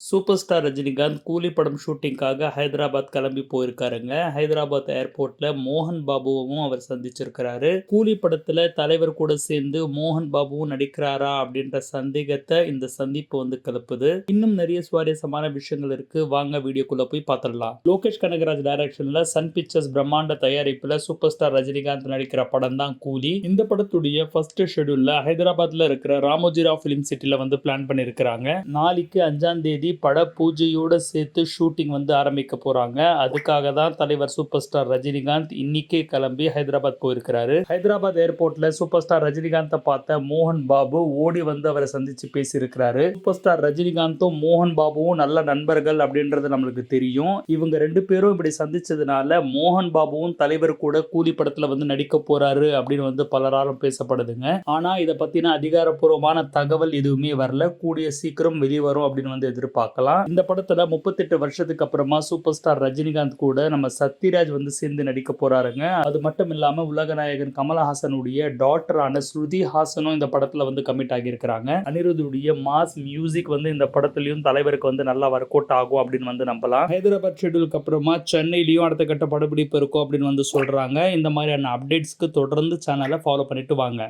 Super star Rajinikanth கூலி படம் ஷூட்டிங்காக ஹைதராபாத் கிளம்பி போயிருக்காருங்க. ஹைதராபாத் ஏர்போர்ட்ல மோகன் பாபுவும் அவர் சந்திச்சிருக்கிறாரு. கூலி படத்துல தலைவர் கூட சேர்ந்து மோகன் பாபுவும் நடிக்கிறாரா அப்படின்ற சந்தேகத்தை இந்த சந்திப்பு வந்து கிளப்புது. இன்னும் நிறைய சுவாரஸ்யமான விஷயங்கள் இருக்கு. வாங்க வீடியோக்குள்ள போய் பார்த்துடலாம். லோகேஷ் கனகராஜ் டைரக்ஷன்ல சன் பிக்சர்ஸ் பிரம்மாண்ட தயாரிப்புல சூப்பர் ஸ்டார் ரஜினிகாந்த் நடிக்கிற படம் தான் கூலி. இந்த படத்துடைய ஃபர்ஸ்ட் ஷெடியூல்ல ஹைதராபாத்ல இருக்கிற ராமோஜிராவ் பிலிம் சிட்டில வந்து பிளான் பண்ணிருக்கிறாங்க. நாளைக்கு அஞ்சாம் தேதி பட பூஜையோட சேர்த்து ஷூட்டிங் வந்து ஆரம்பிக்க போகிறாங்க அதுக்காக தான் தலைவர் சூப்பர் ஸ்டார் ரஜினிகாந்த் இன்னைக்கே கிளம்பி ஹைதராபாத் போயிருக்கிறாரு. ஹைதராபாத் ஏர்போர்ட்ல சூப்பர் ஸ்டார் ரஜினிகாந்தை பார்த்த மோகன் பாபு ஓடி வந்து அவரை சந்திச்சு பேசியிருக்கிறாரு. சூப்பர் ஸ்டார் ரஜினிகாந்தும் மோகன் பாபுவும் நல்ல நண்பர்கள் அப்படின்றது நம்மளுக்கு தெரியும். இவங்க ரெண்டு பேரும் இப்படி சந்திச்சதுனால மோகன் பாபுவும் தலைவர் கூட கூலி படத்தில் வந்து நடிக்க போறாரு அப்படின்னு வந்து பலராலும் பேசப்படுதுங்க. ஆனால் இதை பத்தின அதிகாரப்பூர்வமான தகவல் எதுவுமே வரல. கூடிய சீக்கிரம் வெளிவரும் அப்படின்னு வந்து பார்க்கலாம். இந்த படத்துல முப்பத்தெட்டு வருஷத்துக்கு அப்புறமா சூப்பர் ஸ்டார் ரஜினிகாந்த் கூட நம்ம சத்யராஜ் வந்து சேர்ந்து நடிக்க போறாருங்க. அது மட்டும் இல்லாம உலகநாயகன் கமல்ஹாசனுடைய கமலஹாசனுடைய டாட்டரான ஸ்ருதி ஹாசனும் இந்த படத்துல வந்து கமிட் ஆகியிருக்கிறாங்க. அனிருதுடைய மாஸ் மியூசிக் வந்து இந்த படத்துலயும் தலைவருக்கு வந்து நல்லா ஒர்க் அவுட் ஆகும் அப்படின்னு வந்து நம்பலாம். ஹைதராபாத் ஷெடியூலுக்கு அப்புறமா சென்னையிலயும் அடுத்த கட்ட படப்பிடிப்பு இருக்கும் அப்படின்னு வந்து சொல்றாங்க. இந்த மாதிரியான அப்டேட்ஸ்க்கு தொடர்ந்து சேனலை ஃபாலோ பண்ணிட்டு வாங்க.